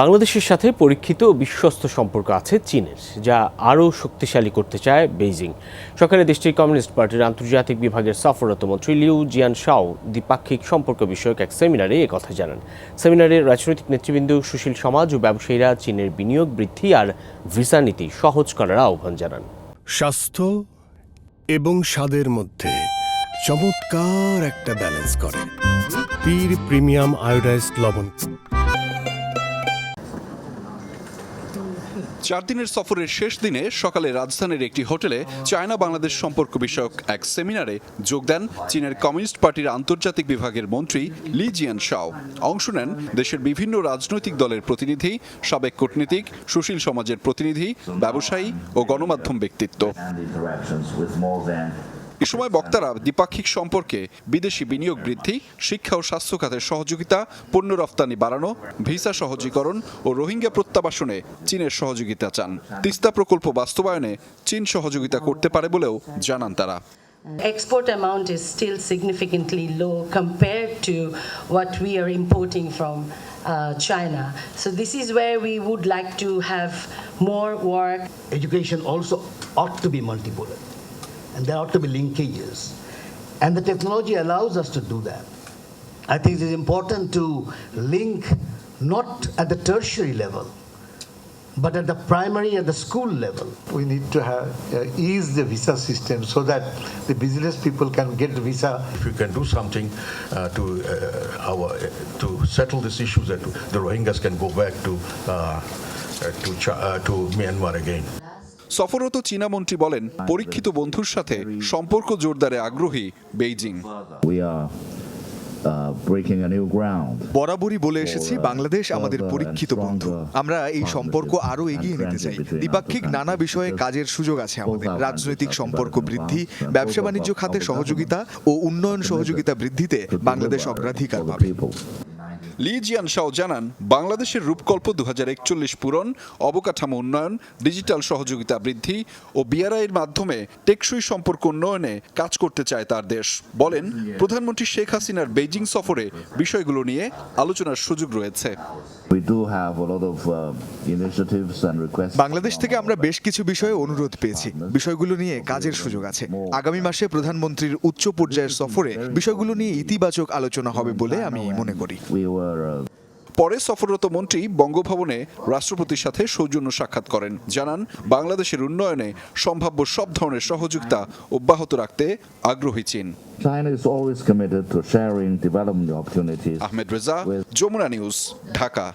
বাংলাদেশের সাথে পরীক্ষিত বিশ্বস্ত সম্পর্ক আছে চীনের, যা আরও শক্তিশালী করতে চায় বেইজিং। সকালে দেশটির কমিউনিস্ট পার্টির আন্তর্জাতিক বিভাগের সফররত মন্ত্রী লিউ জিয়ান শাও দ্বিপাক্ষিক সম্পর্ক বিষয়ক এক সেমিনারে কথা জানান। সেমিনারে রাজনৈতিক নেতৃবৃন্দ, সুশীল সমাজ ও ব্যবসায়ীরা চীনের বিনিয়োগ বৃদ্ধি আর ভিসা নীতি সহজ করার আহ্বান জানান। স্বাস্থ্য এবং স্বাদের মধ্যে চমৎকার একটা ব্যালেন্স করে। পীর প্রিমিয়াম আয়োডাইজড লবণ। চার দিনের সফরের শেষ দিনে সকালে রাজধানীর একটি হোটেলে চায়না বাংলাদেশ সম্পর্ক বিষয়ক এক সেমিনারে যোগ দেন চীনের কমিউনিস্ট পার্টির আন্তর্জাতিক বিভাগের মন্ত্রী লি জিয়ান শাও অংশ নেন দেশের বিভিন্ন রাজনৈতিক দলের প্রতিনিধি, সাবেক কূটনীতিক, সুশীল সমাজের প্রতিনিধি, ব্যবসায়ী ও গণমাধ্যম ব্যক্তিত্ব। এ সময় বক্তারা দ্বিপাক্ষিক সম্পর্কে বিদেশি বিনিয়োগ বৃদ্ধি শিক্ষা ও স্বাস্থ্য খাতের সহযোগিতা পণ্য রফতানি বাড়ানো ভিসা সহজীকরণ ও রোহিঙ্গা প্রত্যাবাসনে চীনের সহযোগিতা চান তিস্তা প্রকল্প বাস্তবায়নে চীন সহযোগিতা করতে পারে বলেও জানান তারা Export amount is still significantly low compared to what we are importing from uh, China. So this is where we would like to have more work education also ought to be multipolar and there ought to be linkages. And the technology allows us to do that. I think it is important to link not at the tertiary level but at the primary at the school level. We need to have uh, ease the visa system so that the business people can get the visa. If we can do something uh, to uh, our to settle these issues that the Rohingyas can go back to uh, uh, to uh, to Myanmar again. সফররত চীনা মন্ত্রী বলেন পরীক্ষিত বন্ধুর সাথে সম্পর্ক জোরদারে আগ্রহী Beijing. Uh. বরাবরই বলে এসেছি বাংলাদেশ আমাদের পরীক্ষিত বন্ধু। আমরা এই সম্পর্ক আরও এগিয়ে নিতে চাই। দ্বিপাক্ষিক নানা বিষয়ে কাজের সুযোগ আছে আমাদের। রাজনৈতিক সম্পর্ক বৃদ্ধি ব্যবসা বাণিজ্য খাতে সহযোগিতা ও উন্নয়ন সহযোগিতা বৃদ্ধিতে বাংলাদেশ অগ্রাধিকার পাবে. লি জিয়ান শাও জানান বাংলাদেশের রূপকল্প দু হাজার একচল্লিশ পূরণ অবকাঠামো উন্নয়ন ডিজিটাল সহযোগিতা বৃদ্ধি ও বিআরআইয়ের মাধ্যমে টেকসই সম্পর্ক উন্নয়নে কাজ করতে চায় তার দেশ। বলেন প্রধানমন্ত্রী শেখ হাসিনার বেইজিং সফরে বিষয়গুলো নিয়ে আলোচনার সুযোগ রয়েছে। Uh. বাংলাদেশ থেকে আমরা বেশ কিছু বিষয়ে অনুরোধ পেয়েছি। বিষয়গুলো নিয়ে কাজের সুযোগ আছে। আগামী মাসে প্রধানমন্ত্রীর উচ্চ পর্যায়ের সফরে বিষয়গুলো নিয়ে ইতিবাচক আলোচনা হবে বলে আমি মনে করি। পরে সফররত মন্ত্রী বঙ্গভবনে রাষ্ট্রপতির সাথে সৌজন্য সাক্ষাৎ করেন। জানান বাংলাদেশের উন্নয়নে সম্ভাব্য সব ধরনের সহযোগিতা অব্যাহত রাখতে আগ্রহী চীন। আহমেদ রেজা যমুনা নিউজ ঢাকা।